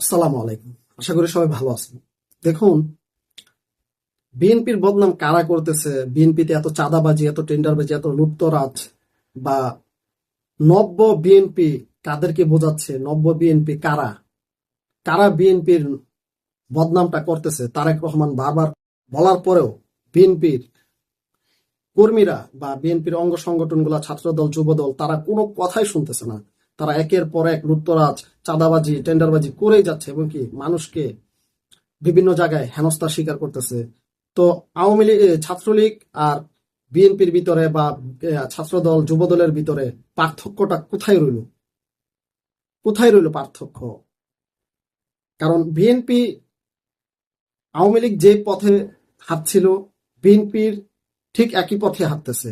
আসসালামু আলাইকুম। আশা করি সবাই ভালো আছেন। দেখুন, বিএনপির বদনাম কারা করতেছে? বিএনপিতে এত চাঁদাবাজি, এত টেন্ডারবাজি, এত লুপ্তরাজ বা নব্য বিএনপি কাদেরকে বোঝাচ্ছে? নব্য বিএনপি কারা? কারা বিএনপির বদনামটা করতেছে? তারেক রহমান বারবার বলার পরেও বিএনপির কর্মীরা বা বিএনপির অঙ্গ সংগঠনগুলা, ছাত্রদল, যুবদল, তারা কোনো কথাই শুনতেছে না। তারা একের পর এক লুপ্তরাজ চাঁদাবাজি, টেন্ডারবাজি করেই যাচ্ছে, এবং কি মানুষকে বিভিন্ন জায়গায় হেনস্থার স্বীকার করতেছে। তো আওয়ামী লীগ ছাত্রলীগ আর বিএনপির ভিতরে বা ছাত্রদল, যুবদলের ভিতরে পার্থক্যটা কোথায় রইল? কোথায় রইল পার্থক্য? কারণ বিএনপি আওয়ামী লীগ যে পথে হাঁটছিল, বিএনপির ঠিক একই পথে হাঁটতেছে।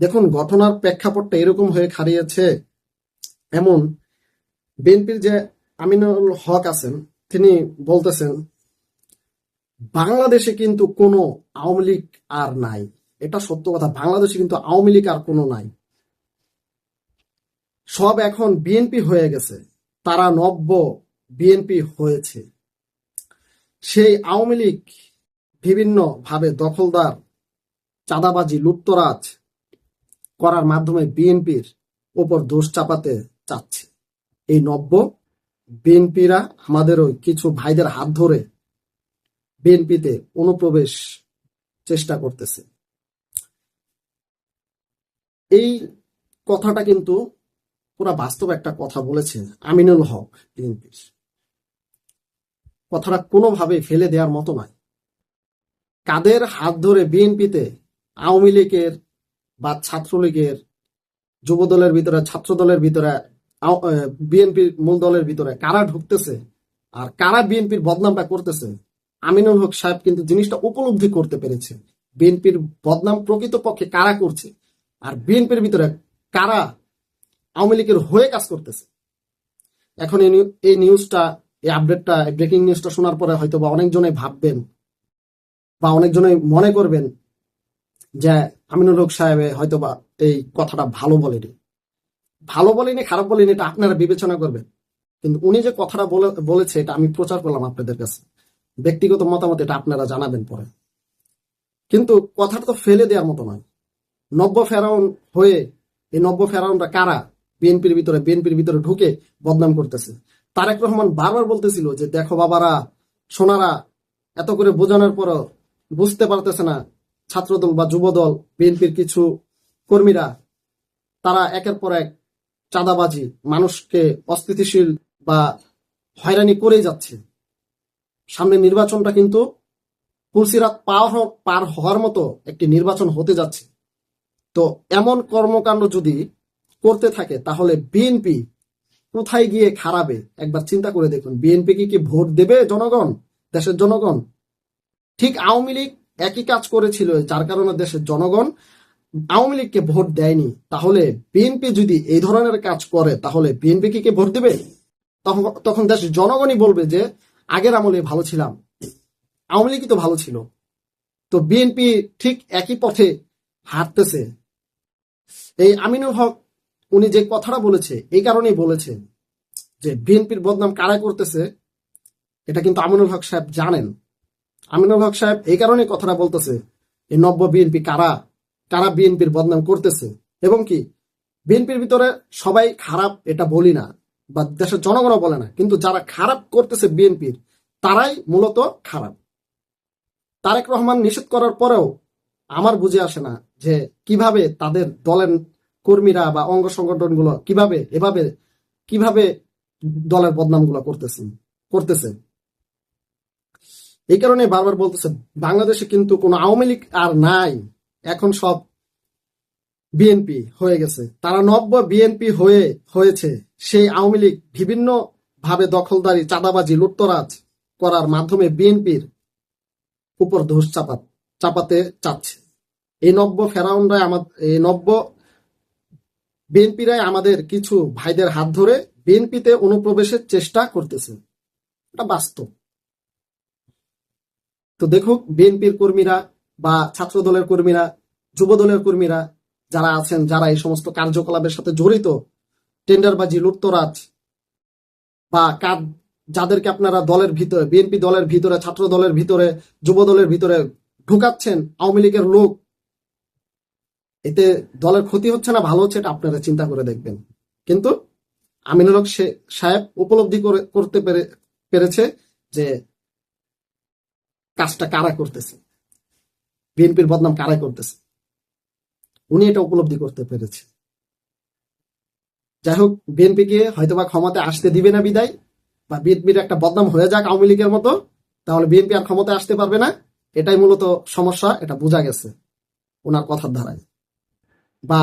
দেখুন, ঘটনার প্রেক্ষাপটটা এরকম হয়ে খাড়িয়েছে এমন বিএনপির যে আমিনুল হক আছেন, তিনি বলতেছেন, বাংলাদেশে কিন্তু কোনো আওয়ামী লীগ আর নাই। এটা সত্য কথা, বাংলাদেশে কিন্তু আওয়ামী লীগ আর কোনো নাই। সব এখন বিএনপি হয়ে গেছে, তারা নব্য বিএনপি হয়েছে। সেই আওয়ামী লীগ বিভিন্ন ভাবে দখলদার, চাঁদাবাজি লুপ্তরাজ করার মাধ্যমে বিএনপির ওপর দোষ চাপাতে চাচ্ছে। এই নব্য বিএনপিরা আমাদের ওই কিছু ভাইদের হাত ধরে বিএনপিতে অনুপ্রবেশ চেষ্টা করতেছে। এই কথাটা কিন্তু পুরা বাস্তব একটা কথা বলেছে আমিনুল হক বিএনপির। কথাটা কোনোভাবে ফেলে দেওয়ার মতো নয়। কাদের হাত ধরে বিএনপিতে আওয়ামী লীগের বা ছাত্রলীগের, যুবদলের ভিতরে ছাত্র দলের ভিতরে বিএনপির মূল দলের ভিতরে কারা ঢুকতেছে আর কারা বিএনপির বদনামটা করতেছে? আমিনুল হক সাহেব কিন্তু জিনিসটা উপলব্ধি করতে পেরেছে। বিএনপির বদনাম প্রকৃতপক্ষে কারা করছে? আর বিএনপির ভিতরে কারা আওয়ামী লীগের হয়ে কাজ করতেছে? এখন এই নিউ- এই নিউজটা, এই আপডেটটা ব্রেকিং নিউজটা শোনার পরে হয়তো বা অনেকজনে ভাববেন বা অনেকজনে মনে করবেন যে আমিনুল হক সাহেব হয়তো বা এই কথাটা ভালো বলেনি। ভালো বলেনি, খারাপ বলেনি, এটা আপনারা বিবেচনা করবেন। কিন্তু উনি যে কথাটা বলে, বলেছে, এটা আমি প্রচার করলাম আপনাদের কাছে। ব্যক্তিগত মতামত এটা আপনারা জানাবেন পরে। কিন্তু কথাটা তো ফেলে দেওয়ার মতো নয়। নব্য ফেরাউন হয়ে এই নব্য ফেরাউনটা কারা? বিএনপির ভিতরে বিএনপির ভিতরে ঢুকে বদনাম করতেছে। তারেক রহমান বারবার বলতেছিল যে, দেখো বাবারা, সোনারা, এত করে বোঝানোর পরও বুঝতে পারতেছে না, ছাত্রদল বা যুবদল, বিএনপির কিছু কর্মীরা, তারা একের পর এক চাঁদাবাজি মানুষকে অস্থিতিশীল বা হয়রানি করেই যাচ্ছে। সামনে নির্বাচনটা কিন্তু হ- পার হওয়ার মতো একটি নির্বাচন হতে যাচ্ছে। তো এমন কর্মকাণ্ড যদি করতে থাকে, তাহলে বিএনপি কোথায় গিয়ে খারাবে একবার চিন্তা করে দেখুন। বিএনপি কি কি ভোট দেবে জনগণ? দেশের জনগণ? ঠিক আওয়ামী লীগ একই কাজ করেছিল, যার কারণে দেশের জনগণ আওয়ামী লীগকে ভোট দেয়নি, তাহলে বিএনপি যদি এই ধরনের কাজ করে, তাহলে বিএনপি কি ভোট দেবে? তখন তখন দেশের জনগণই বলবে যে, আগের আমলে ভালো ছিলাম। আওয়ামী লীগই তো ভালো ছিল। তো বিএনপি ঠিক একই পথে হাঁটতেছে। এই আমিনুল হক, উনি যে কথাটা বলেছে, এই কারণেই বলেছে যে বিএনপির বদনাম কারা করতেছে, এটা কিন্তু আমিনুল হক সাহেব জানেন। আমিনুল হক সাহেব এই কারণে কথাটা বলতেছে এই নব্য বিএনপি কারা কারা বিএনপির বদনাম করতেছে। এবং কি, বিএনপির ভিতরে সবাই খারাপ, এটা বলি না, বা দেশের জনগণও বলে না, কিন্তু যারা খারাপ করতেছে বিএনপির, তারাই মূলত খারাপ। তারেক রহমান নিষেধ করার পরেও আমার বুঝে আসে না যে কীভাবে তাদের দলের কর্মীরা বা অঙ্গ সংগঠনগুলো কীভাবে, এভাবে, কীভাবে দলের বদনামগুলো করতেছেন করতেছে। এই কারণে বারবার বলতেছে, বাংলাদেশে কিন্তু কোনো আওয়ামী লীগ আর নাই। এখন সব বিএনপি হয়ে গেছে। তারা নব্য বিএনপি হয়ে, হয়েছে। সেই আওয়ামী লীগ বিভিন্ন ভাবে দখলদারি, চাঁদাবাজি, লুটতরাজ করার মাধ্যমে বিএনপির উপর দোষ চাপা, চাপাতে চাচ্ছে। এই নব্য ফেরাউনরাই আমাদের এই নব্য বিএনপিরাই আমাদের কিছু ভাইদের হাত ধরে বিএনপিতে অনুপ্রবেশের চেষ্টা করতেছে। এটা বাস্তব। তো দেখুক, বিএনপির কর্মীরা বা ছাত্র দলের কর্মীরা যুব দলের কর্মীরা যারা আছেন, যারা এই সমস্ত কার্যকলাপের সাথে জড়িত টেন্ডারবাজি লুটতরাজ বা কাজ যাদেরকে আপনারা দলের ভিতরে, বিএনপি দলের ভিতরে, ছাত্র দলের ভিতরে যুব দলের ভিতরে ঢুকাচ্ছেন, আওয়ামী লীগের লোক, এতে দলের ক্ষতি হচ্ছে না, ভালো হচ্ছে এটা আপনারা চিন্তা করে দেখবেন। কিন্তু আমিনুল হক সাহেব উপলব্ধি করে, করতে পেরে, পেরেছে যে কাজটা কারা করতেছে। বিএনপির বদনাম কারাই করতেছে? উনি এটা উপলব্ধি করতে পেরেছে। যাই হোক, বিএনপিকে হয়তোবা ক্ষমতায় আসতে দিবে না বিদায়, বা বিএনপির একটা বদনাম হয়ে যাক আওয়ামী লীগের মতো, তাহলে বিএনপি আর ক্ষমতায় আসতে পারবে না। এটাই মূলত সমস্যা, এটা বোঝা গেছে ওনার কথার ধারায় বা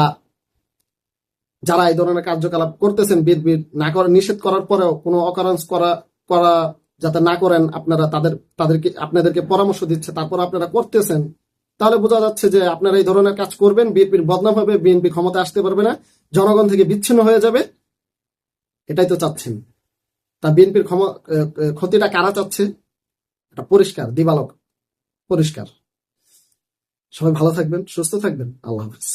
যারা এই ধরনের কার্যকলাপ করতেছেন বিএনপির না করে, নিষেধ করার পরেও কোনো অকারেন্স করা করা যাতে না করেন, আপনারা তাদের, তাদেরকে, আপনাদেরকে পরামর্শ দিচ্ছে, তারপর আপনারা করতেছেন তাহলে বোঝা যাচ্ছে যে আপনারা এই ধরনের কাজ করবেন, বিএনপির বদনাম হবে, বিএনপি ক্ষমতা আসতে পারবে না, জনগণ থেকে বিচ্ছিন্ন হয়ে যাবে। এটাই তো চাচ্ছেন। তা বিএনপির ক্ষতিটা কারা চাচ্ছে? এটা পরিষ্কার, দিবালক, পরিষ্কার। সবাই ভালো থাকবেন, সুস্থ থাকবেন। আল্লাহ হাফিজ।